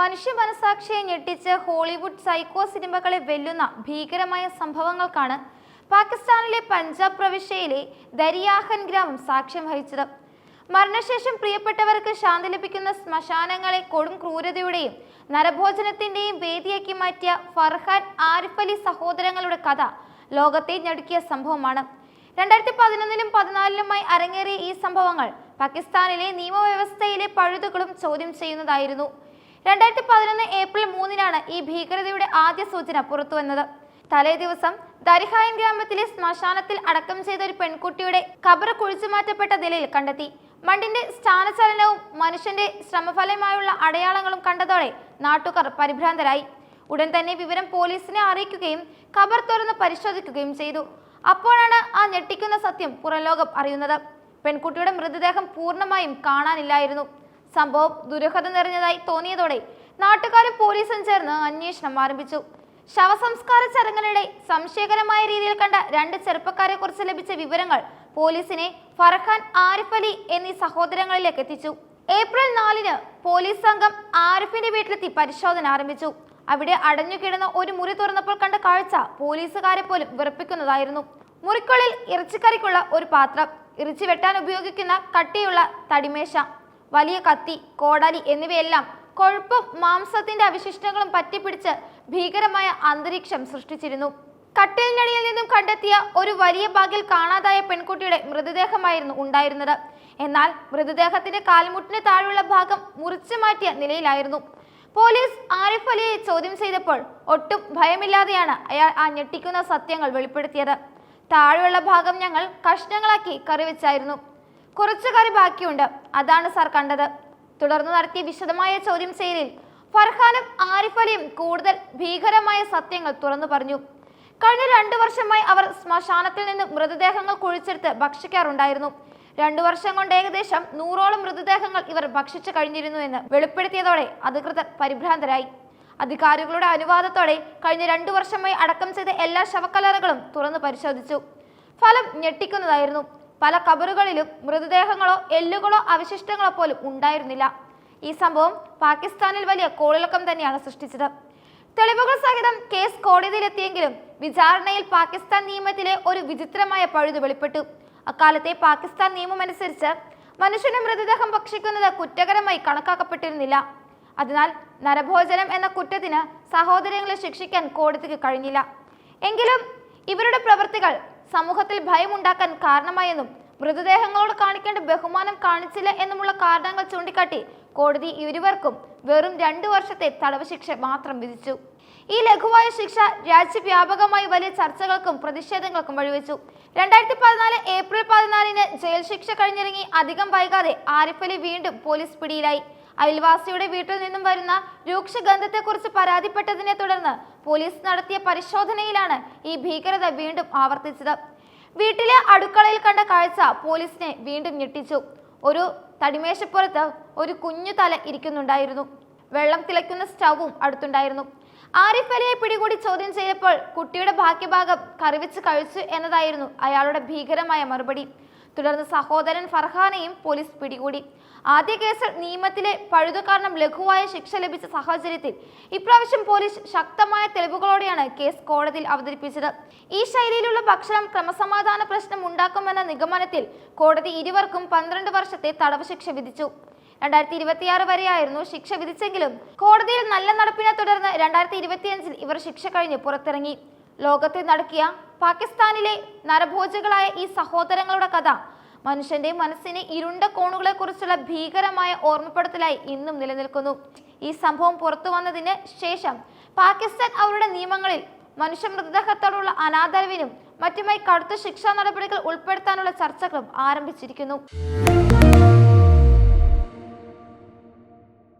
മനുഷ്യ മനസാക്ഷിയെ ഞെട്ടിച്ച് Hollywood psycho സിനിമകളെ വെല്ലുന്ന ഭീകരമായ സംഭവങ്ങൾക്കാണ് പാകിസ്ഥാനിലെ പഞ്ചാബ് പ്രവിശ്യയിലെ ദരിയാഹൻ ഗ്രാമം സാക്ഷ്യം വഹിച്ചത്. മരണശേഷം പ്രിയപ്പെട്ടവർക്ക് ശാന്തി ലഭിക്കുന്ന ശ്മശാനങ്ങളെ കൊടും ക്രൂരതയുടെയും നരഭോജനത്തിന്റെയും വേദിയാക്കി മാറ്റിയ ഫർഹാൻ ആരിഫ് അലി സഹോദരങ്ങളുടെ കഥ ലോകത്തെ ഞടുക്കിയ സംഭവമാണ്. രണ്ടായിരത്തി പതിനൊന്നിലും പതിനാലിലുമായി അരങ്ങേറിയ ഈ സംഭവങ്ങൾ പാകിസ്ഥാനിലെ നിയമവ്യവസ്ഥയിലെ പഴുതുകളും ചോദ്യം ചെയ്യുന്നതായിരുന്നു. രണ്ടായിരത്തി പതിനൊന്ന് ഏപ്രിൽ മൂന്നിനാണ് ഈ ഭീകരതയുടെ ആദ്യ സൂചന പുറത്തുവന്നത്. തലേ ദിവസം ദരിഹായൻ ഗ്രാമത്തിലെ ശ്മശാനത്തിൽ അടക്കം ചെയ്ത ഒരു പെൺകുട്ടിയുടെ കബർ കുഴിച്ചു മാറ്റപ്പെട്ട നിലയിൽ കണ്ടെത്തി. മണ്ണിന്റെ സ്ഥാനചലനവും മനുഷ്യന്റെ ശ്രമഫലമായുള്ള അടയാളങ്ങളും കണ്ടതോടെ നാട്ടുകാർ പരിഭ്രാന്തരായി. ഉടൻ തന്നെ വിവരം പോലീസിനെ അറിയിക്കുകയും കബർ തുറന്ന് പരിശോധിക്കുകയും ചെയ്തു. അപ്പോഴാണ് ആ ഞെട്ടിക്കുന്ന സത്യം പുറംലോകം അറിയുന്നത്. പെൺകുട്ടിയുടെ മൃതദേഹം പൂർണമായും കാണാനില്ലായിരുന്നു. സംഭവം ദുരൂഹത നിറഞ്ഞതായി തോന്നിയതോടെ നാട്ടുകാരും പോലീസും ചേർന്ന് അന്വേഷണം ആരംഭിച്ചു. ശവസംസ്കാര ചടങ്ങിനിടെ സംശയകരമായ രീതിയിൽ കണ്ട രണ്ട് ചെറുപ്പക്കാരെ കുറിച്ച് ലഭിച്ച വിവരങ്ങൾ പോലീസിനെ ഫർഹാൻ ആരിഫ് അലി എന്നീ സഹോദരങ്ങളിലേക്ക് എത്തിച്ചു. ഏപ്രിൽ നാലിന് പോലീസ് സംഘം ആരിഫിന്റെ വീട്ടിലെത്തി പരിശോധന ആരംഭിച്ചു. അവിടെ അടഞ്ഞുകിടന്ന ഒരു മുറി തുറന്നപ്പോൾ കണ്ട കാഴ്ച പോലീസുകാരെ പോലും വിറപ്പിക്കുന്നതായിരുന്നു. മുറിക്കുള്ളിൽ ഇറച്ചിക്കറിക്കുള്ള ഒരു പാത്രം ഇറച്ചി വെട്ടാൻ ഉപയോഗിക്കുന്ന കട്ടിയുള്ള തടിമേശ വലിയ കത്തി കോടാലി എന്നിവയെല്ലാം കൊഴുപ്പും മാംസത്തിന്റെ അവശിഷ്ടങ്ങളും പറ്റിപ്പിടിച്ച് ഭീകരമായ അന്തരീക്ഷം സൃഷ്ടിച്ചിരുന്നു. കട്ടിലിനടിയിൽ നിന്നും കണ്ടെത്തിയ ഒരു വലിയ ബാഗിൽ കാണാതായ പെൺകുട്ടിയുടെ മൃതദേഹമായിരുന്നു ഉണ്ടായിരുന്നത്. എന്നാൽ മൃതദേഹത്തിന്റെ കാൽമുട്ടിന് താഴെയുള്ള ഭാഗം മുറിച്ചു മാറ്റിയ നിലയിലായിരുന്നു. പോലീസ് ആരിഫ് അലിയെ ചോദ്യം ചെയ്തപ്പോൾ ഒട്ടും ഭയമില്ലാതെയാണ് അയാൾ ആ ഞെട്ടിക്കുന്ന സത്യങ്ങൾ വെളിപ്പെടുത്തിയത്. താഴെയുള്ള ഭാഗം ഞങ്ങൾ കഷ്ണങ്ങളാക്കി കറി വെച്ചായിരുന്നു. കുറച്ച് കറി ബാക്കിയുണ്ട്. അതാണ് സാർ കണ്ടത്. തുടർന്ന് നടത്തിയ വിശദമായ ചോദ്യം ചെയ്യലിൽ ഫർഹാനും ആരിഫ് അലിയും കൂടുതൽ ഭീകരമായ സത്യങ്ങൾ തുറന്നു പറഞ്ഞു. കഴിഞ്ഞ രണ്ടു വർഷമായി അവർ ശ്മശാനത്തിൽ നിന്ന് മൃതദേഹങ്ങൾ കുഴിച്ചെടുത്ത് ഭക്ഷിക്കാറുണ്ടായിരുന്നു. രണ്ടു വർഷം കൊണ്ട് ഏകദേശം നൂറോളം മൃതദേഹങ്ങൾ ഇവർ ഭക്ഷിച്ചു കഴിഞ്ഞിരുന്നു എന്ന് വെളിപ്പെടുത്തിയതോടെ അധികൃതർ പരിഭ്രാന്തരായി. അധികാരികളുടെ അനുവാദത്തോടെ കഴിഞ്ഞ രണ്ടു വർഷമായി അടക്കം ചെയ്ത എല്ലാ ശവക്കലറുകളും തുറന്നു പരിശോധിച്ചു. ഫലം ഞെട്ടിക്കുന്നതായിരുന്നു. പല കബറുകളിലും മൃതദേഹങ്ങളോ എല്ലുകളോ അവശിഷ്ടങ്ങളോ പോലും ഉണ്ടായിരുന്നില്ല. ഈ സംഭവം പാകിസ്ഥാനിൽ വലിയ കോളിളക്കം തന്നെയാണ് സൃഷ്ടിച്ചത്. തെളിവുകൾ സഹിതം കേസ് കോടതിയിലെത്തിയെങ്കിലും വിചാരണയിൽ പാകിസ്ഥാൻ നിയമത്തിലെ ഒരു വിചിത്രമായ പഴുത് വെളിപ്പെട്ടു. അക്കാലത്തെ പാകിസ്ഥാൻ നിയമമനുസരിച്ച് മനുഷ്യന്റെ മൃതദേഹം ഭക്ഷിക്കുന്നത് കുറ്റകരമായി കണക്കാക്കപ്പെട്ടിരുന്നില്ല. അതിനാൽ നരഭോജനം എന്ന കുറ്റത്തിന് സഹോദരങ്ങളെ ശിക്ഷിക്കാൻ കോടതിക്ക് കഴിഞ്ഞില്ല. എങ്കിലും ഇവരുടെ പ്രവൃത്തികൾ സമൂഹത്തിൽ ഭയമുണ്ടാക്കാൻ കാരണമായെന്നും മൃതദേഹങ്ങളോട് കാണിക്കേണ്ട ബഹുമാനം കാണിച്ചില്ല എന്നുമുള്ള കാരണങ്ങൾ ചൂണ്ടിക്കാട്ടി കോടതി ഇരുവർക്കും വെറും രണ്ടു വർഷത്തെ തടവ് ശിക്ഷ മാത്രം വിധിച്ചു. ഈ ലഘുവായ ശിക്ഷ രാജ്യവ്യാപകമായി വലിയ ചർച്ചകൾക്കും പ്രതിഷേധങ്ങൾക്കും വഴിവെച്ചു. രണ്ടായിരത്തി പതിനാല് ഏപ്രിൽ പതിനാലിന് ജയിൽ ശിക്ഷ കഴിഞ്ഞിറങ്ങി അധികം വൈകാതെ ആരിഫലി വീണ്ടും പോലീസ് പിടിയിലായി. അയൽവാസിയുടെ വീട്ടിൽ നിന്നും വരുന്ന രൂക്ഷഗന്ധത്തെക്കുറിച്ച് പരാതിപ്പെട്ടതിനെ തുടർന്ന് പോലീസ് നടത്തിയ പരിശോധനയിലാണ് ഈ ഭീകരത വീണ്ടും ആവർത്തിച്ചത്. വീട്ടിലെ അടുക്കളയിൽ കണ്ട കാഴ്ച പോലീസിനെ വീണ്ടും ഞെട്ടിച്ചു. ഒരു തടിമേശപ്പുറത്ത് ഒരു കുഞ്ഞു തല ഇരിക്കുന്നുണ്ടായിരുന്നു. വെള്ളം തിളയ്ക്കുന്ന സ്റ്റൗവും അടുത്തുണ്ടായിരുന്നു. ആരിഫ് അലിയെ പിടികൂടി ചോദ്യം ചെയ്തപ്പോൾ കുട്ടിയുടെ ഭാഗ്യഭാഗം കറിവെച്ച് കഴിച്ചു എന്നതായിരുന്നു അയാളുടെ ഭീകരമായ മറുപടി. തുടർന്ന് സഹോദരൻ ഫർഹാനെയും പോലീസ് പിടികൂടി. ആദ്യ കേസിൽ നിയമത്തിലെ പഴുതു കാരണം ലഘുവായ ശിക്ഷ ലഭിച്ച സാഹചര്യത്തിൽ ഇപ്രാവശ്യം പോലീസ് ശക്തമായ തെളിവുകളോടെയാണ് കേസ് കോടതിയിൽ അവതരിപ്പിച്ചത്. ഈ ശൈലിയിലുള്ള ഭക്ഷണം ക്രമസമാധാന പ്രശ്നം ഉണ്ടാക്കുമെന്ന നിഗമനത്തിൽ കോടതി ഇരുവർക്കും പന്ത്രണ്ട് വർഷത്തെ തടവ് ശിക്ഷ വിധിച്ചു. രണ്ടായിരത്തി ഇരുപത്തിയാറ് വരെയായിരുന്നു ശിക്ഷ വിധിച്ചെങ്കിലും കോടതിയിൽ നല്ല നടപ്പിനെ തുടർന്ന് രണ്ടായിരത്തി ഇരുപത്തിയഞ്ചിൽ ഇവർ ശിക്ഷ കഴിഞ്ഞ് പുറത്തിറങ്ങി. ലോകത്തെ നടക്കിയ പാകിസ്ഥാനിലെ നരഭോജകളായ ഈ സഹോദരങ്ങളുടെ കഥ. മനുഷ്യന്റെ മനസ്സിനെ ഇരുണ്ട കോണുകളെ കുറിച്ചുള്ള ഭീകരമായ ഓർമ്മപ്പെടുത്തലായി ഇന്നും നിലനിൽക്കുന്നു. ഈ സംഭവം പുറത്തു വന്നതിന് ശേഷം പാകിസ്ഥാൻ അവരുടെ നിയമങ്ങളിൽ മനുഷ്യ മൃതദേഹത്തോടുള്ള അനാദരവിനും മറ്റുമായി കടുത്ത ശിക്ഷാ നടപടികൾ ഉൾപ്പെടുത്താനുള്ള ചർച്ചകളും ആരംഭിച്ചിരിക്കുന്നു.